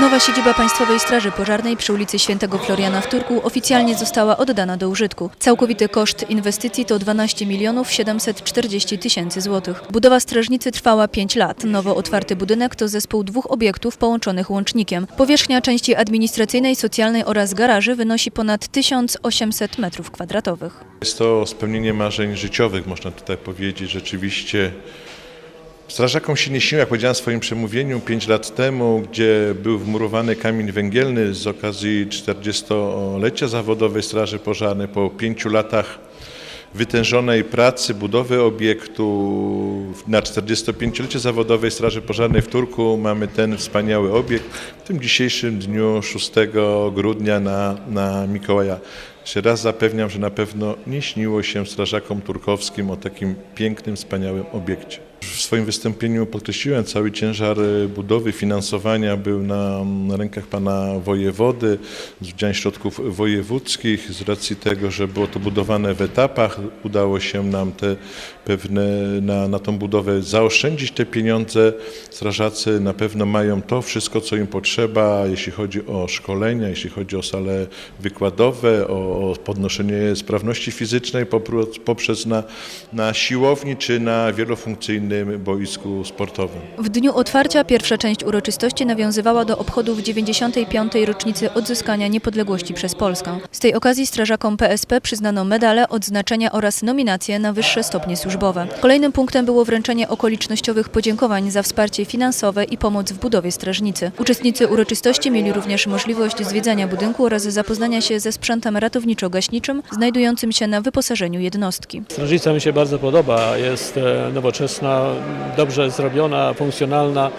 Nowa siedziba Państwowej Straży Pożarnej przy ulicy Świętego Floriana w Turku oficjalnie została oddana do użytku. Całkowity koszt inwestycji to 12 milionów 740 tysięcy złotych. Budowa strażnicy trwała 5 lat. Nowo otwarty budynek to zespół dwóch obiektów połączonych łącznikiem. Powierzchnia części administracyjnej, socjalnej oraz garaży wynosi ponad 1800 metrów kwadratowych. Jest to spełnienie marzeń życiowych, można tutaj powiedzieć. Rzeczywiście strażakom się nie śniło, jak powiedziałem w swoim przemówieniu 5 lat temu, gdzie był wmurowany kamień węgielny z okazji 40-lecia zawodowej Straży Pożarnej. Po pięciu latach wytężonej pracy, budowy obiektu na 45-lecie zawodowej Straży Pożarnej w Turku mamy ten wspaniały obiekt w tym dzisiejszym dniu 6 grudnia na, na Mikołaja. Jeszcze raz zapewniam, że na pewno nie śniło się strażakom turkowskim o takim pięknym, wspaniałym obiekcie. W swoim wystąpieniu podkreśliłem, cały ciężar e, budowy, finansowania był na, na rękach pana wojewody z udziałem środków wojewódzkich. Z racji tego, że było to budowane w etapach, udało się nam te pewne na, na tą budowę zaoszczędzić te pieniądze. Strażacy na pewno mają to wszystko, co im potrzeba, jeśli chodzi o szkolenia, jeśli chodzi o sale wykładowe, o, o podnoszenie sprawności fizycznej poprzez na, na siłowni czy na wielofunkcyjnym boisku sportowym. W dniu otwarcia pierwsza część uroczystości nawiązywała do obchodów 95. rocznicy odzyskania niepodległości przez Polskę. Z tej okazji strażakom PSP przyznano medale, odznaczenia oraz nominacje na wyższe stopnie służbowe. Kolejnym punktem było wręczenie okolicznościowych podziękowań za wsparcie finansowe i pomoc w budowie strażnicy. Uczestnicy uroczystości mieli również możliwość zwiedzania budynku oraz zapoznania się ze sprzętem ratowniczo-gaśniczym znajdującym się na wyposażeniu jednostki. Strażnica mi się bardzo podoba, jest e, nowoczesna, dobrze zrobiona, funkcjonalna,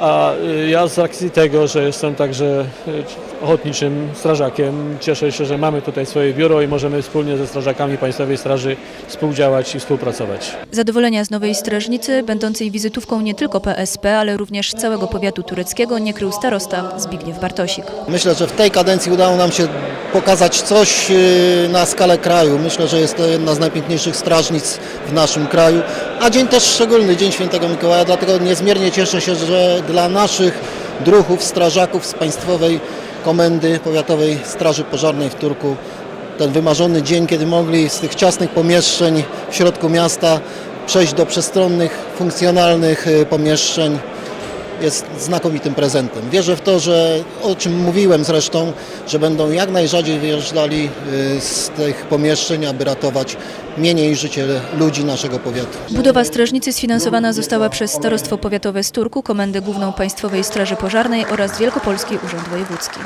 a e, ja z racji tego, że jestem także e, ochotniczym strażakiem, cieszę się, że mamy tutaj swoje biuro i możemy wspólnie ze strażakami Państwowej Straży współdziałać i współpracować. Zadowolenia z nowej strażnicy, będącej wizytówką nie tylko PSP, ale również całego powiatu tureckiego, nie krył starosta Zbigniew Bartosik. Myślę, że w tej kadencji udało nam się pokazać coś y, na skalę kraju. Myślę, że jest to jedna z najpiękniejszych strażnic w naszym kraju, a dzień też szczególny, Dzień Świętego Mikołaja, dlatego niezmiernie cieszę się, że dla naszych druhów, strażaków z Państwowej Komendy Powiatowej Straży Pożarnej w Turku ten wymarzony dzień, kiedy mogli z tych ciasnych pomieszczeń w środku miasta przejść do przestronnych, funkcjonalnych y, pomieszczeń jest znakomitym prezentem. Wierzę w to, że o czym mówiłem zresztą, że będą jak najrzadziej wyjeżdżali y, z tych pomieszczeń, aby ratować mienie i życie ludzi naszego powiatu. Budowa strażnicy sfinansowana została przez Starostwo Powiatowe z Turku, Komendę Główną Państwowej Straży Pożarnej oraz Wielkopolski Urząd Wojewódzki.